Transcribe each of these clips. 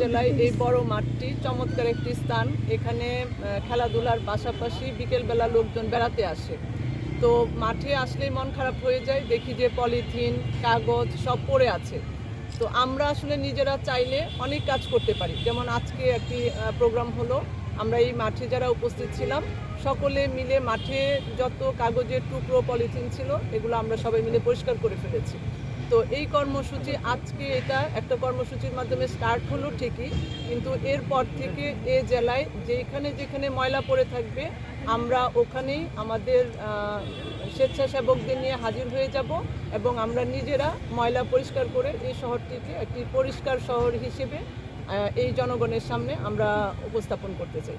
জেলায় এই বড় মাঠটি চমৎকার একটি স্থান। এখানে খেলাধুলার পাশাপাশি বিকেলবেলা লোকজন বেড়াতে আসে। তো মাঠে আসলেই মন খারাপ হয়ে যায়, দেখি যে পলিথিন, কাগজ সব পড়ে আছে। তো আমরা আসলে নিজেরা চাইলে অনেক কাজ করতে পারি। যেমন আজকে একটি প্রোগ্রাম হলো, আমরা এই মাঠে যারা উপস্থিত ছিলাম, সকলে মিলে মাঠে যত কাগজের টুকরো, পলিথিন ছিল, এগুলো আমরা সবাই মিলে পরিষ্কার করে ফেলেছি। তো এই কর্মসূচি, আজকে এটা একটা কর্মসূচির মাধ্যমে স্টার্ট হলো ঠিকই, কিন্তু এরপর থেকে এ জেলায় যেখানে যেখানে ময়লা পড়ে থাকবে, আমরা ওখানেই আমাদের স্বেচ্ছাসেবকদের নিয়ে হাজির হয়ে যাব এবং আমরা নিজেরা ময়লা পরিষ্কার করে এই শহরটিকে একটি পরিষ্কার শহর হিসেবে এই জনগণের সামনে আমরা উপস্থাপন করতে চাই।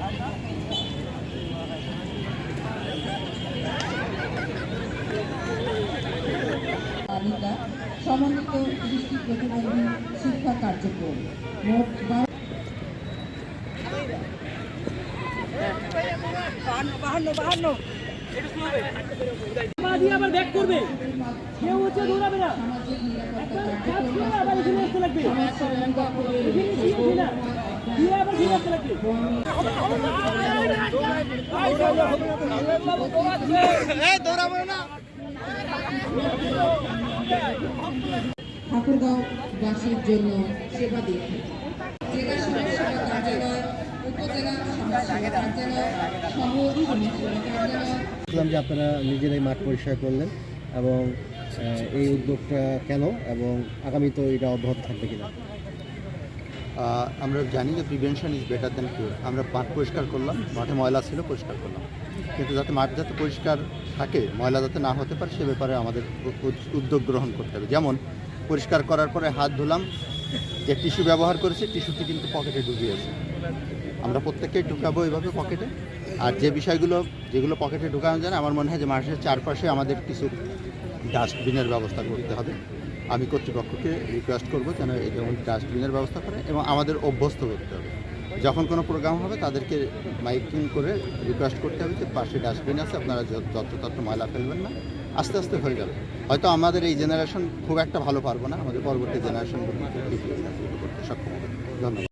তালিকা সমন্বিত দৃষ্টি প্রতিবন্ধী শিক্ষা কার্যক্রম। মোট পা দিয়ে দৌড়াবে না। বাসীর জন্য সেবা দিয়ে যে আপনারা নিজেরাই মাঠ পরিষ্কার করলেন এবং এই উদ্যোগটা কেন এবং আগামী তো এটা অব্যাহত থাকবে কিনা? আমরা জানি যে prevention is better than cure আমরা মাঠ পরিষ্কার করলাম, মাঠে ময়লা ছিল, পরিষ্কার করলাম। কিন্তু যাতে মাঠ যাতে পরিষ্কার থাকে, ময়লা যাতে না হতে পারে, সে ব্যাপারে আমাদের উদ্যোগ গ্রহণ করতে হবে। যেমন, পরিষ্কার করার পরে হাত ধুলাম, যে টিস্যু ব্যবহার করেছি, টিস্যুটি কিন্তু পকেটে ঢুকিয়েছে আমরা প্রত্যেককেই ঢুকাবো এইভাবে পকেটে। আর যে বিষয়গুলো, যেগুলো পকেটে ঢুকানো যায় আমার মনে হয় যে মাঠের চারপাশে আমাদের কিছু ডাস্টবিনের ব্যবস্থা করতে হবে। আমি কর্তৃপক্ষকে রিকোয়েস্ট করব যেন এরকম ডাস্টবিনের ব্যবস্থা করে এবং আমাদের অভ্যস্ত করতে হবে। যখন কোনো প্রোগ্রাম হবে, তাদেরকে মাইকিং করে রিকোয়েস্ট করতে হবে যে পাশে ডাস্টবিন আছে, আপনারা যত- যত্রতত্র ময়লা ফেলবেন না, আস্তে আস্তে হয়ে যাবে। হয়তো আমাদের এই জেনারেশন খুব একটা ভালো পারব না, আমাদের পরবর্তী জেনারেশনগুলো করতে সক্ষম হবে। ধন্যবাদ।